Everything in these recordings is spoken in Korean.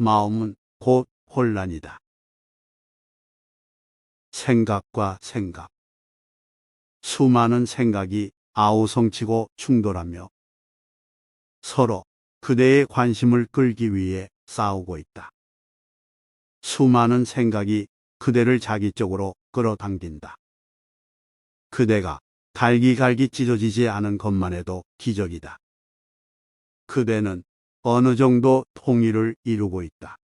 마음은 곧 혼란이다. 생각과 생각. 수많은 생각이 아우성치고 충돌하며 서로 그대의 관심을 끌기 위해 싸우고 있다. 수많은 생각이 그대를 자기 쪽으로 끌어당긴다. 그대가 갈기갈기 찢어지지 않은 것만 해도 기적이다. 그대는 어느 정도 통일을 이루고 있다.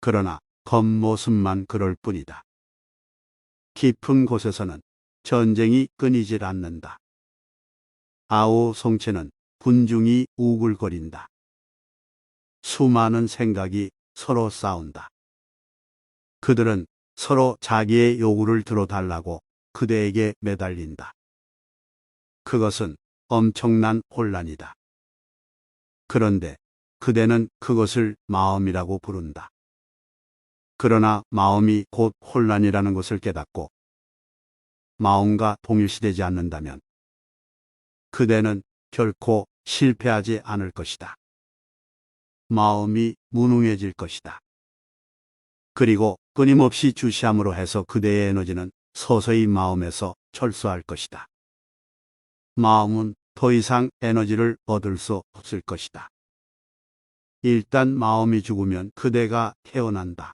그러나 겉모습만 그럴 뿐이다. 깊은 곳에서는 전쟁이 끊이질 않는다. 아오 송체는 군중이 우글거린다. 수많은 생각이 서로 싸운다. 그들은 서로 자기의 요구를 들어달라고 그대에게 매달린다. 그것은 엄청난 혼란이다. 그런데 그대는 그것을 마음이라고 부른다. 그러나 마음이 곧 혼란이라는 것을 깨닫고 마음과 동일시되지 않는다면 그대는 결코 실패하지 않을 것이다. 마음이 무능해질 것이다. 그리고 끊임없이 주시함으로 해서 그대의 에너지는 서서히 마음에서 철수할 것이다. 마음은 더 이상 에너지를 얻을 수 없을 것이다. 일단 마음이 죽으면 그대가 태어난다.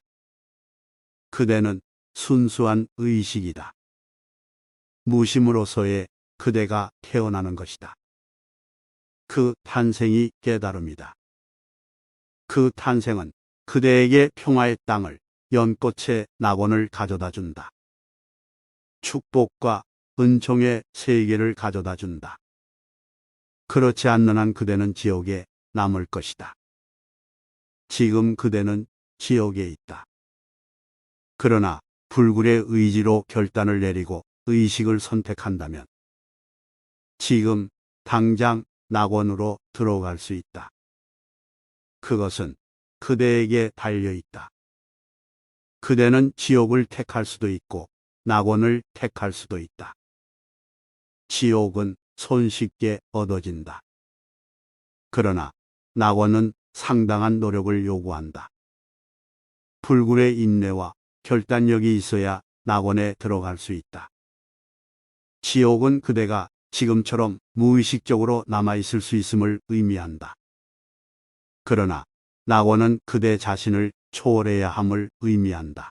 그대는 순수한 의식이다. 무심으로서의 그대가 태어나는 것이다. 그 탄생이 깨달음이다. 그 탄생은 그대에게 평화의 땅을 연꽃의 낙원을 가져다 준다. 축복과 은총의 세계를 가져다 준다. 그렇지 않는 한 그대는 지옥에 남을 것이다. 지금 그대는 지옥에 있다. 그러나 불굴의 의지로 결단을 내리고 의식을 선택한다면 지금 당장 낙원으로 들어갈 수 있다. 그것은 그대에게 달려 있다. 그대는 지옥을 택할 수도 있고 낙원을 택할 수도 있다. 지옥은 손쉽게 얻어진다. 그러나 낙원은 상당한 노력을 요구한다. 불굴의 인내와 결단력이 있어야 낙원에 들어갈 수 있다. 지옥은 그대가 지금처럼 무의식적으로 남아있을 수 있음을 의미한다. 그러나 낙원은 그대 자신을 초월해야 함을 의미한다.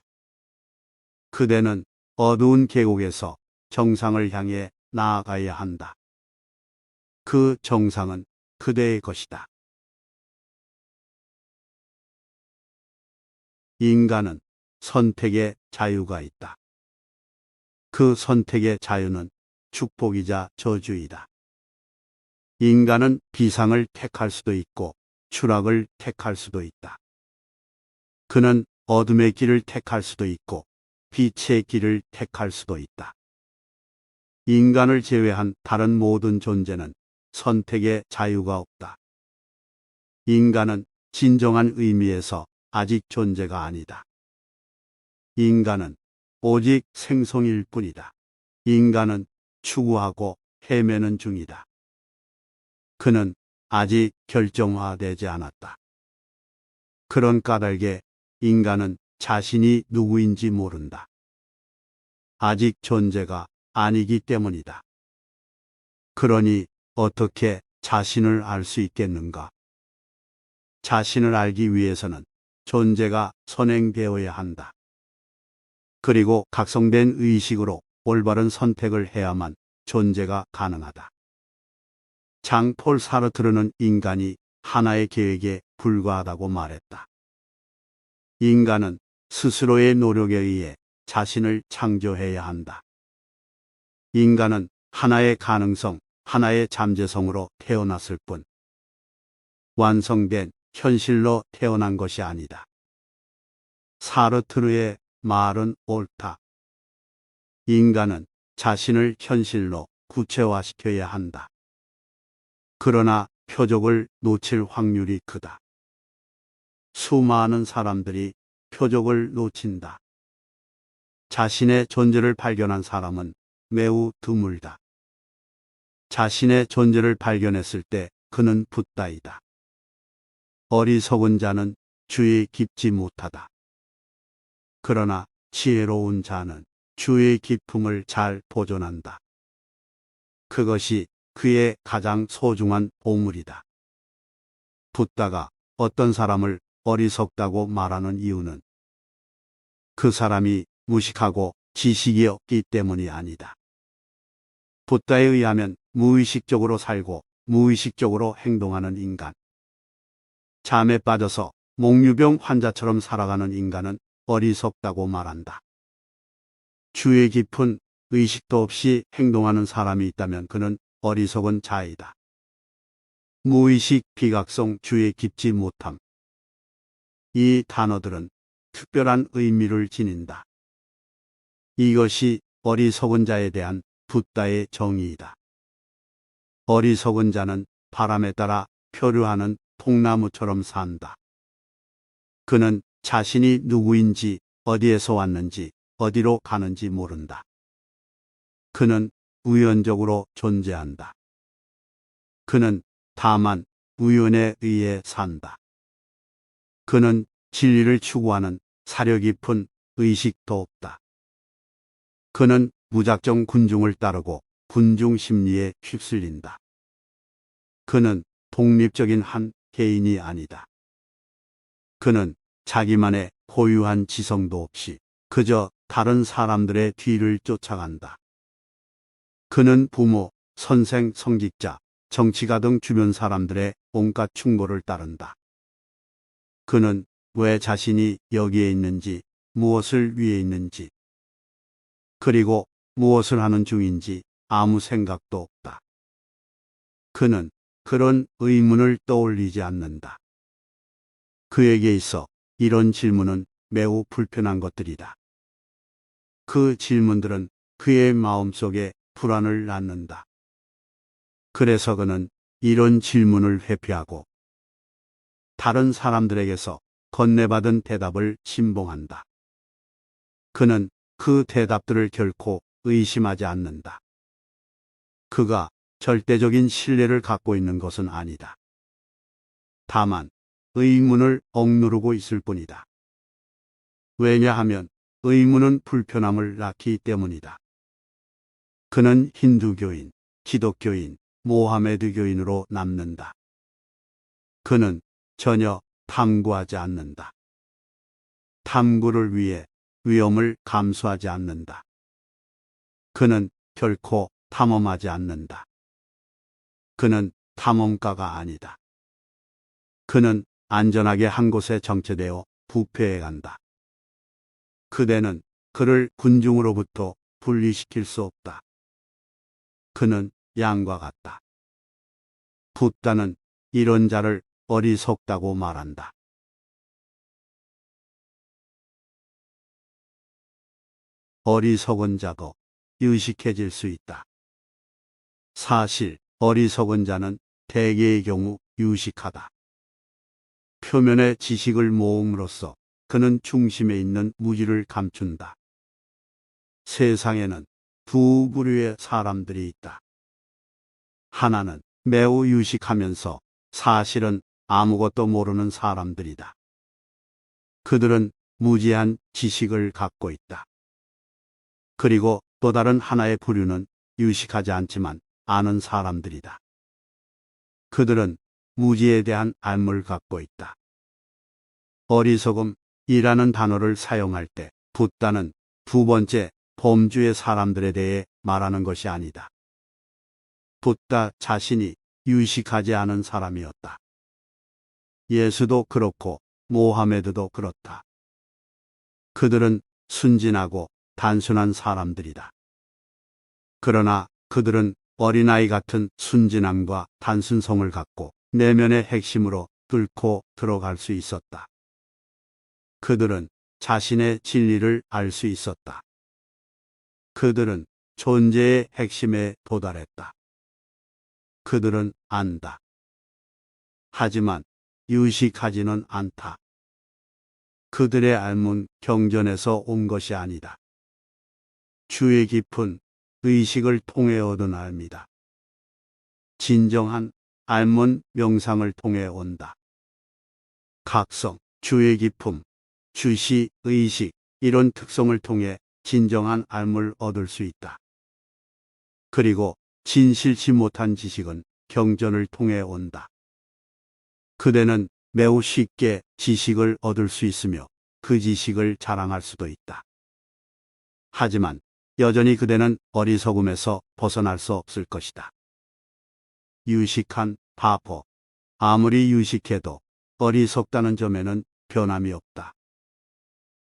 그대는 어두운 계곡에서 정상을 향해 나아가야 한다. 그 정상은 그대의 것이다. 인간은 선택의 자유가 있다. 그 선택의 자유는 축복이자 저주이다. 인간은 비상을 택할 수도 있고 추락을 택할 수도 있다. 그는 어둠의 길을 택할 수도 있고 빛의 길을 택할 수도 있다. 인간을 제외한 다른 모든 존재는 선택의 자유가 없다. 인간은 진정한 의미에서 아직 존재가 아니다. 인간은 오직 생성일 뿐이다. 인간은 추구하고 헤매는 중이다. 그는 아직 결정화되지 않았다. 그런 까닭에 인간은 자신이 누구인지 모른다. 아직 존재가 아니기 때문이다. 그러니 어떻게 자신을 알 수 있겠는가? 자신을 알기 위해서는 존재가 선행되어야 한다. 그리고 각성된 의식으로 올바른 선택을 해야만 존재가 가능하다. 장폴 사르트르는 인간이 하나의 계획에 불과하다고 말했다. 인간은 스스로의 노력에 의해 자신을 창조해야 한다. 인간은 하나의 가능성, 하나의 잠재성으로 태어났을 뿐 완성된 현실로 태어난 것이 아니다. 사르트르의 말은 옳다. 인간은 자신을 현실로 구체화시켜야 한다. 그러나 표적을 놓칠 확률이 크다. 수많은 사람들이 표적을 놓친다. 자신의 존재를 발견한 사람은 매우 드물다. 자신의 존재를 발견했을 때 그는 붓다이다. 어리석은 자는 주의 깊지 못하다. 그러나 지혜로운 자는 주의 기품을 잘 보존한다. 그것이 그의 가장 소중한 보물이다. 붓다가 어떤 사람을 어리석다고 말하는 이유는 그 사람이 무식하고 지식이 없기 때문이 아니다. 붓다에 의하면 무의식적으로 살고 무의식적으로 행동하는 인간. 잠에 빠져서 몽유병 환자처럼 살아가는 인간은 어리석다고 말한다. 주의 깊은 의식도 없이 행동하는 사람이 있다면 그는 어리석은 자이다. 무의식 비각성 주의 깊지 못함. 이 단어들은 특별한 의미를 지닌다. 이것이 어리석은 자에 대한 붓다의 정의이다. 어리석은 자는 바람에 따라 표류하는 통나무처럼 산다. 그는 자신이 누구인지, 어디에서 왔는지, 어디로 가는지 모른다. 그는 우연적으로 존재한다. 그는 다만 우연에 의해 산다. 그는 진리를 추구하는 사려 깊은 의식도 없다. 그는 무작정 군중을 따르고 군중 심리에 휩쓸린다. 그는 독립적인 한 개인이 아니다. 그는 자기만의 고유한 지성도 없이 그저 다른 사람들의 뒤를 쫓아간다. 그는 부모, 선생, 성직자, 정치가 등 주변 사람들의 온갖 충고를 따른다. 그는 왜 자신이 여기에 있는지, 무엇을 위해 있는지, 그리고 무엇을 하는 중인지 아무 생각도 없다. 그는 그런 의문을 떠올리지 않는다. 그에게 있어 이런 질문은 매우 불편한 것들이다. 그 질문들은 그의 마음속에 불안을 낳는다. 그래서 그는 이런 질문을 회피하고 다른 사람들에게서 건네받은 대답을 신봉한다. 그는 그 대답들을 결코 의심하지 않는다. 그가 절대적인 신뢰를 갖고 있는 것은 아니다. 다만 의문을 억누르고 있을 뿐이다. 왜냐하면 의문은 불편함을 낳기 때문이다. 그는 힌두교인, 기독교인, 모하메드교인으로 남는다. 그는 전혀 탐구하지 않는다. 탐구를 위해 위험을 감수하지 않는다. 그는 결코 탐험하지 않는다. 그는 탐험가가 아니다. 그는 안전하게 한 곳에 정체되어 부패해 간다. 그대는 그를 군중으로부터 분리시킬 수 없다. 그는 양과 같다. 붓다는 이런 자를 어리석다고 말한다. 어리석은 자도 유식해질 수 있다. 사실 어리석은 자는 대개의 경우 유식하다. 표면의 지식을 모음으로써 그는 중심에 있는 무지를 감춘다. 세상에는 두 부류의 사람들이 있다. 하나는 매우 유식하면서 사실은 아무것도 모르는 사람들이다. 그들은 무지한 지식을 갖고 있다. 그리고 또 다른 하나의 부류는 유식하지 않지만 아는 사람들이다. 그들은 무지에 대한 알을 갖고 있다. 어리석음이라는 단어를 사용할 때 붓다는 두 번째 범주의 사람들에 대해 말하는 것이 아니다. 붓다 자신이 유식하지 않은 사람이었다. 예수도 그렇고 모하메드도 그렇다. 그들은 순진하고 단순한 사람들이다. 그러나 그들은 어린아이 같은 순진함과 단순성을 갖고 내면의 핵심으로 뚫고 들어갈 수 있었다. 그들은 자신의 진리를 알 수 있었다. 그들은 존재의 핵심에 도달했다. 그들은 안다. 하지만 유식하지는 않다. 그들의 알문 경전에서 온 것이 아니다. 주의 깊은 의식을 통해 얻은 알미다. 진정한 알문 명상을 통해 온다. 각성, 주의 기품, 주시, 의식, 이런 특성을 통해 진정한 알물 얻을 수 있다. 그리고 진실치 못한 지식은 경전을 통해 온다. 그대는 매우 쉽게 지식을 얻을 수 있으며 그 지식을 자랑할 수도 있다. 하지만 여전히 그대는 어리석음에서 벗어날 수 없을 것이다. 유식한 바보. 아무리 유식해도 어리석다는 점에는 변함이 없다.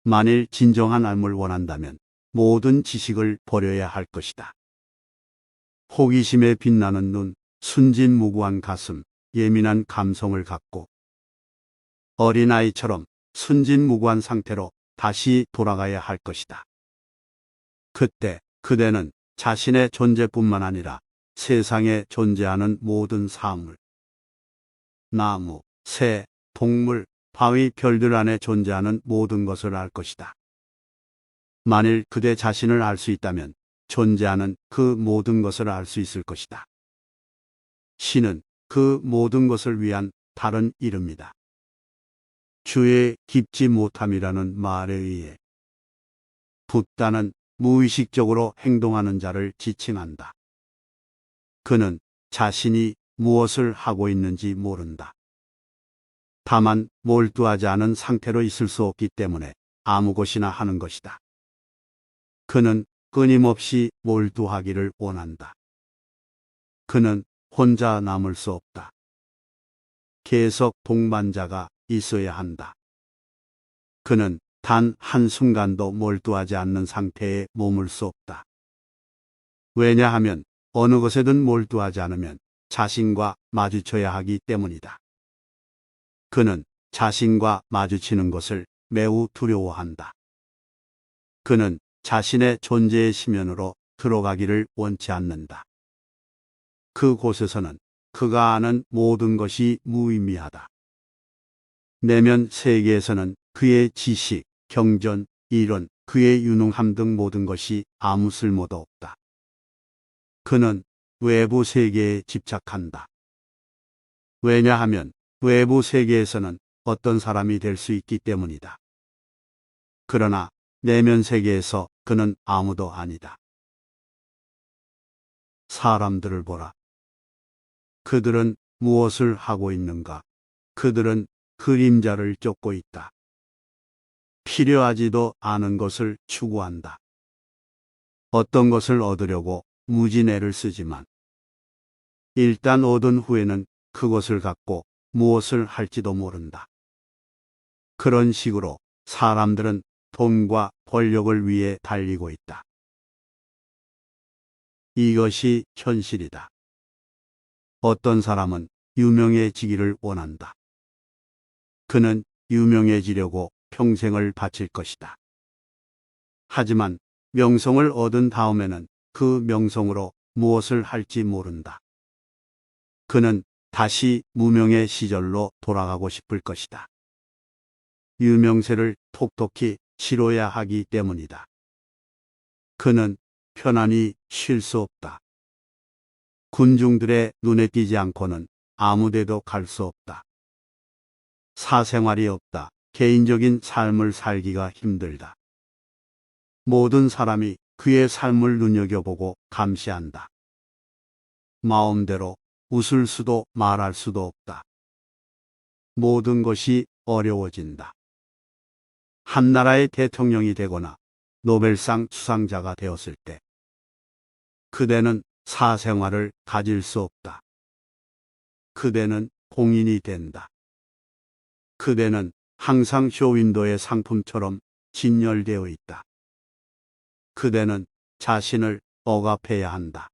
만일 진정한 알물 원한다면 모든 지식을 버려야 할 것이다. 호기심에 빛나는 눈, 순진무구한 가슴, 예민한 감성을 갖고 어린아이처럼 순진무구한 상태로 다시 돌아가야 할 것이다. 그때 그대는 자신의 존재뿐만 아니라 세상에 존재하는 모든 사물, 나무, 새, 동물, 바위, 별들 안에 존재하는 모든 것을 알 것이다. 만일 그대 자신을 알 수 있다면 존재하는 그 모든 것을 알 수 있을 것이다. 신은 그 모든 것을 위한 다른 이름이다. 주의 깊지 못함이라는 말에 의해 붓다는 무의식적으로 행동하는 자를 지칭한다. 그는 자신이 무엇을 하고 있는지 모른다. 다만 몰두하지 않은 상태로 있을 수 없기 때문에 아무 것이나 하는 것이다. 그는 끊임없이 몰두하기를 원한다. 그는 혼자 남을 수 없다. 계속 동반자가 있어야 한다. 그는 단 한순간도 몰두하지 않는 상태에 머물 수 없다. 왜냐하면 어느 것에든 몰두하지 않으면 자신과 마주쳐야 하기 때문이다. 그는 자신과 마주치는 것을 매우 두려워한다. 그는 자신의 존재의 심연으로 들어가기를 원치 않는다. 그곳에서는 그가 아는 모든 것이 무의미하다. 내면 세계에서는 그의 지식, 경전, 이론, 그의 유능함 등 모든 것이 아무 쓸모도 없다. 그는 외부 세계에 집착한다. 왜냐하면 외부 세계에서는 어떤 사람이 될 수 있기 때문이다. 그러나 내면 세계에서 그는 아무도 아니다. 사람들을 보라. 그들은 무엇을 하고 있는가? 그들은 그림자를 쫓고 있다. 필요하지도 않은 것을 추구한다. 어떤 것을 얻으려고 무진애를 쓰지만 일단 얻은 후에는 그것을 갖고 무엇을 할지도 모른다. 그런 식으로 사람들은 돈과 권력을 위해 달리고 있다. 이것이 현실이다. 어떤 사람은 유명해지기를 원한다. 그는 유명해지려고 평생을 바칠 것이다. 하지만 명성을 얻은 다음에는 그 명성으로 무엇을 할지 모른다. 그는 다시 무명의 시절로 돌아가고 싶을 것이다. 유명세를 톡톡히 치러야 하기 때문이다. 그는 편안히 쉴 수 없다. 군중들의 눈에 띄지 않고는 아무데도 갈 수 없다. 사생활이 없다. 개인적인 삶을 살기가 힘들다. 모든 사람이 그의 삶을 눈여겨보고 감시한다. 마음대로 웃을 수도 말할 수도 없다. 모든 것이 어려워진다. 한 나라의 대통령이 되거나 노벨상 수상자가 되었을 때 그대는 사생활을 가질 수 없다. 그대는 공인이 된다. 그대는 항상 쇼윈도의 상품처럼 진열되어 있다. 그대는 자신을 억압해야 한다.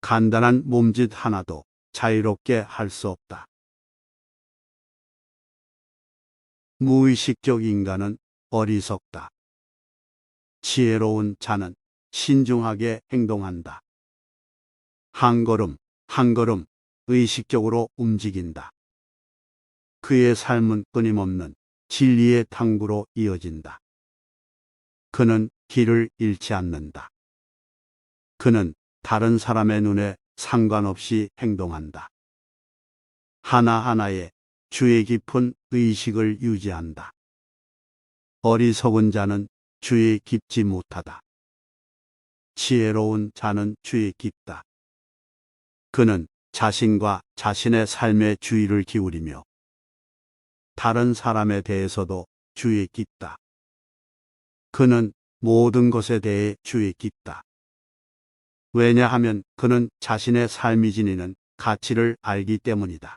간단한 몸짓 하나도 자유롭게 할 수 없다. 무의식적 인간은 어리석다. 지혜로운 자는 신중하게 행동한다. 한 걸음, 한 걸음 의식적으로 움직인다. 그의 삶은 끊임없는 진리의 탕구로 이어진다. 그는 길을 잃지 않는다. 그는 다른 사람의 눈에 상관없이 행동한다. 하나하나에 주의 깊은 의식을 유지한다. 어리석은 자는 주의 깊지 못하다. 지혜로운 자는 주의 깊다. 그는 자신과 자신의 삶에 주의를 기울이며 다른 사람에 대해서도 주의 깊다. 그는 모든 것에 대해 주의 깊다. 왜냐하면 그는 자신의 삶이 지니는 가치를 알기 때문이다.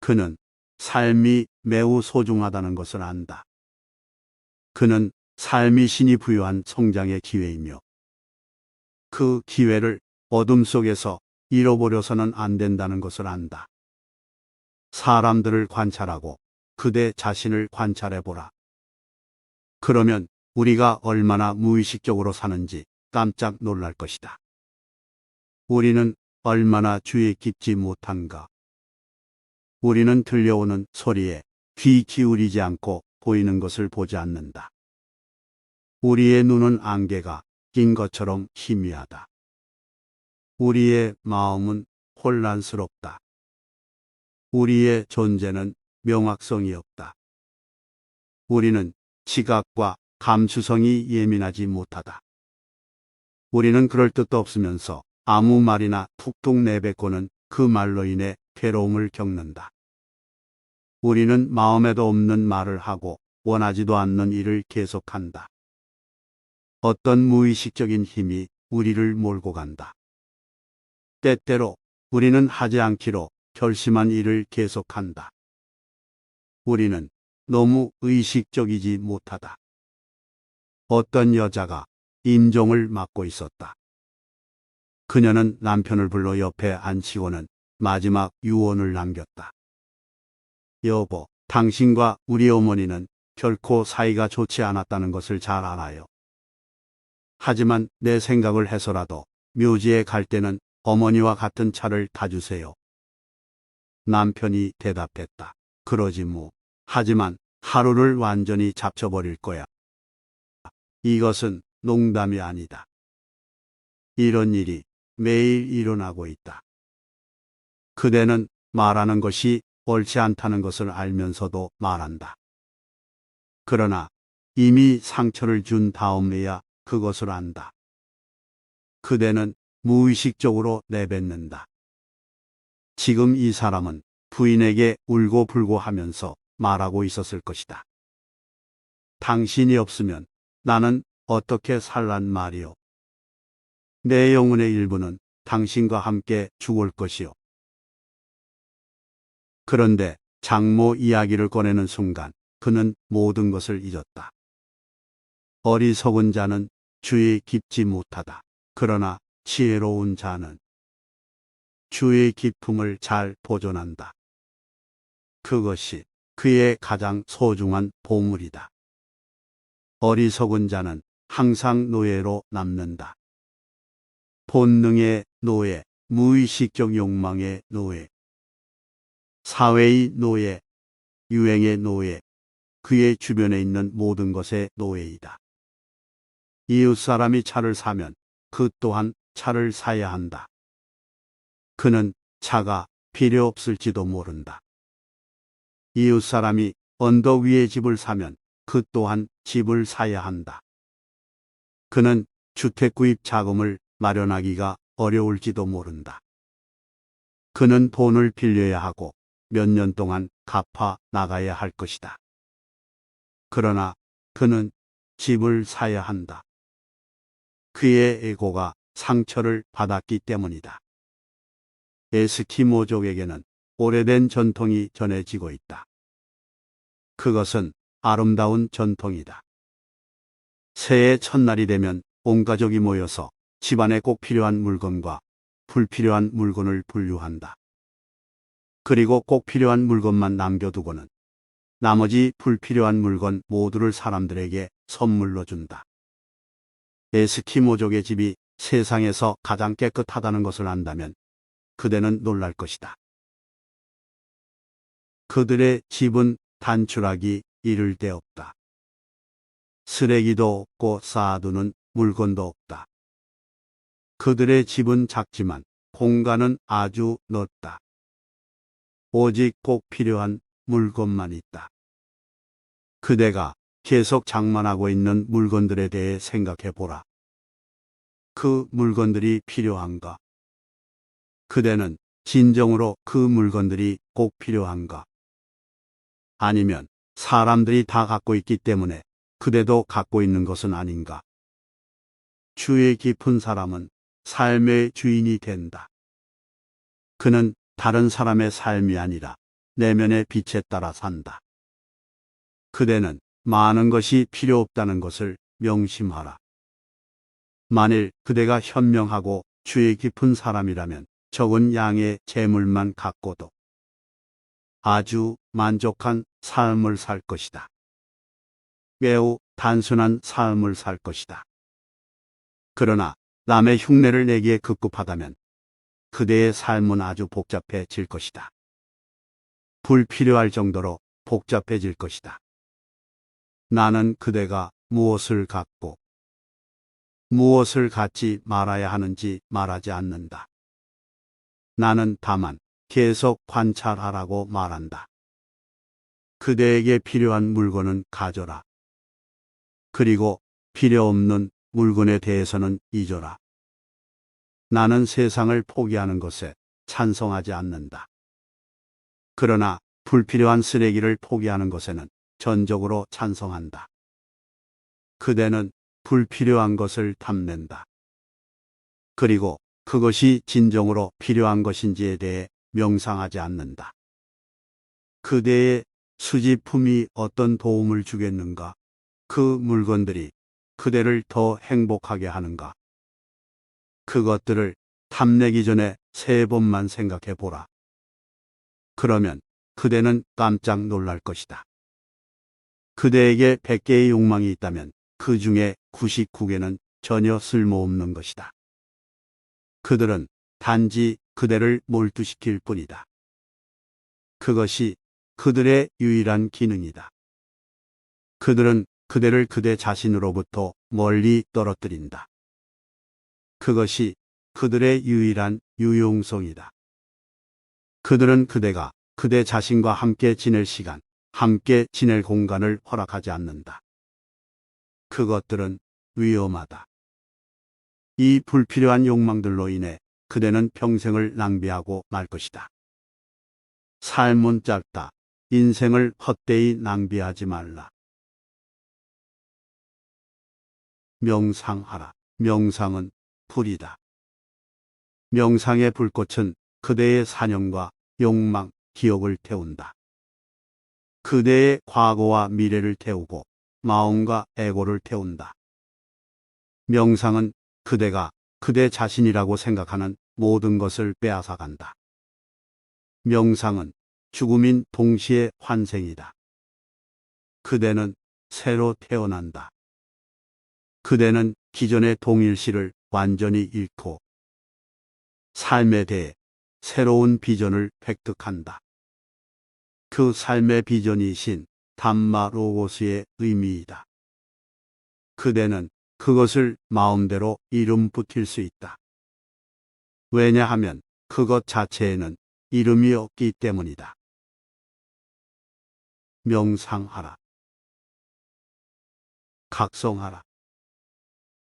그는 삶이 매우 소중하다는 것을 안다. 그는 삶이 신이 부여한 성장의 기회이며 그 기회를 어둠 속에서 잃어버려서는 안 된다는 것을 안다. 사람들을 관찰하고 그대 자신을 관찰해 보라. 그러면 우리가 얼마나 무의식적으로 사는지 깜짝 놀랄 것이다. 우리는 얼마나 주의 깊지 못한가. 우리는 들려오는 소리에 귀 기울이지 않고 보이는 것을 보지 않는다. 우리의 눈은 안개가 낀 것처럼 희미하다. 우리의 마음은 혼란스럽다. 우리의 존재는 명확성이 없다. 우리는 지각과 감수성이 예민하지 못하다. 우리는 그럴 뜻도 없으면서 아무 말이나 툭툭 내뱉고는 그 말로 인해 괴로움을 겪는다. 우리는 마음에도 없는 말을 하고 원하지도 않는 일을 계속한다. 어떤 무의식적인 힘이 우리를 몰고 간다. 때때로 우리는 하지 않기로 결심한 일을 계속한다. 우리는 너무 의식적이지 못하다. 어떤 여자가 임종을 맡고 있었다. 그녀는 남편을 불러 옆에 앉히고는 마지막 유언을 남겼다. 여보, 당신과 우리 어머니는 결코 사이가 좋지 않았다는 것을 잘 알아요. 하지만 내 생각을 해서라도 묘지에 갈 때는 어머니와 같은 차를 타주세요. 남편이 대답했다. 그러지 뭐. 하지만 하루를 완전히 잡쳐버릴 거야. 이것은 농담이 아니다. 이런 일이 매일 일어나고 있다. 그대는 말하는 것이 옳지 않다는 것을 알면서도 말한다. 그러나 이미 상처를 준 다음에야 그것을 안다. 그대는 무의식적으로 내뱉는다. 지금 이 사람은 부인에게 울고 불고 하면서 말하고 있었을 것이다. 당신이 없으면 나는 어떻게 살란 말이오. 내 영혼의 일부는 당신과 함께 죽을 것이오. 그런데 장모 이야기를 꺼내는 순간 그는 모든 것을 잊었다. 어리석은 자는 주의 깊지 못하다. 그러나 지혜로운 자는 주의 기품을 잘 보존한다. 그것이 그의 가장 소중한 보물이다. 어리석은 자는 항상 노예로 남는다. 본능의 노예, 무의식적 욕망의 노예, 사회의 노예, 유행의 노예, 그의 주변에 있는 모든 것의 노예이다. 이웃 사람이 차를 사면 그 또한 차를 사야 한다. 그는 차가 필요 없을지도 모른다. 이웃 사람이 언덕 위에 집을 사면 그 또한 집을 사야 한다. 그는 주택 구입 자금을 마련하기가 어려울지도 모른다. 그는 돈을 빌려야 하고 몇 년 동안 갚아 나가야 할 것이다. 그러나 그는 집을 사야 한다. 그의 에고가 상처를 받았기 때문이다. 에스키모족에게는 오래된 전통이 전해지고 있다. 그것은 아름다운 전통이다. 새해 첫날이 되면 온 가족이 모여서 집안에 꼭 필요한 물건과 불필요한 물건을 분류한다. 그리고 꼭 필요한 물건만 남겨두고는 나머지 불필요한 물건 모두를 사람들에게 선물로 준다. 에스키모족의 집이 세상에서 가장 깨끗하다는 것을 안다면 그대는 놀랄 것이다. 그들의 집은 단출하기 이를 데 없다. 쓰레기도 없고 쌓아두는 물건도 없다. 그들의 집은 작지만 공간은 아주 넓다. 오직 꼭 필요한 물건만 있다. 그대가 계속 장만하고 있는 물건들에 대해 생각해 보라. 그 물건들이 필요한가? 그대는 진정으로 그 물건들이 꼭 필요한가? 아니면 사람들이 다 갖고 있기 때문에 그대도 갖고 있는 것은 아닌가? 주의 깊은 사람은 삶의 주인이 된다. 그는 다른 사람의 삶이 아니라 내면의 빛에 따라 산다. 그대는 많은 것이 필요 없다는 것을 명심하라. 만일 그대가 현명하고 주의 깊은 사람이라면 적은 양의 재물만 갖고도 아주 만족한 삶을 살 것이다. 매우 단순한 삶을 살 것이다. 그러나 남의 흉내를 내기에 급급하다면 그대의 삶은 아주 복잡해질 것이다. 불필요할 정도로 복잡해질 것이다. 나는 그대가 무엇을 갖고 무엇을 갖지 말아야 하는지 말하지 않는다. 나는 다만 계속 관찰하라고 말한다. 그대에게 필요한 물건은 가져라. 그리고 필요 없는 물건에 대해서는 잊어라. 나는 세상을 포기하는 것에 찬성하지 않는다. 그러나 불필요한 쓰레기를 포기하는 것에는 전적으로 찬성한다. 그대는 불필요한 것을 탐낸다. 그리고 그것이 진정으로 필요한 것인지에 대해 명상하지 않는다. 그대의 수집품이 어떤 도움을 주겠는가? 그 물건들이 그대를 더 행복하게 하는가? 그것들을 탐내기 전에 세 번만 생각해 보라. 그러면 그대는 깜짝 놀랄 것이다. 그대에게 100개의 욕망이 있다면 그 중에 99개는 전혀 쓸모없는 것이다. 그들은 단지 그대를 몰두시킬 뿐이다. 그것이 그들의 유일한 기능이다. 그들은 그대를 그대 자신으로부터 멀리 떨어뜨린다. 그것이 그들의 유일한 유용성이다. 그들은 그대가 그대 자신과 함께 지낼 시간, 함께 지낼 공간을 허락하지 않는다. 그것들은 위험하다. 이 불필요한 욕망들로 인해 그대는 평생을 낭비하고 말 것이다. 삶은 짧다. 인생을 헛되이 낭비하지 말라. 명상하라. 명상은 불이다. 명상의 불꽃은 그대의 사념과 욕망, 기억을 태운다. 그대의 과거와 미래를 태우고 마음과 애고를 태운다. 명상은 그대가 그대 자신이라고 생각하는 모든 것을 빼앗아간다. 명상은 죽음인 동시에 환생이다. 그대는 새로 태어난다. 그대는 기존의 동일시를 완전히 잃고 삶에 대해 새로운 비전을 획득한다. 그 삶의 비전이신 담마 로고스의 의미이다. 그대는 그것을 마음대로 이름 붙일 수 있다. 왜냐하면 그것 자체에는 이름이 없기 때문이다. 명상하라. 각성하라.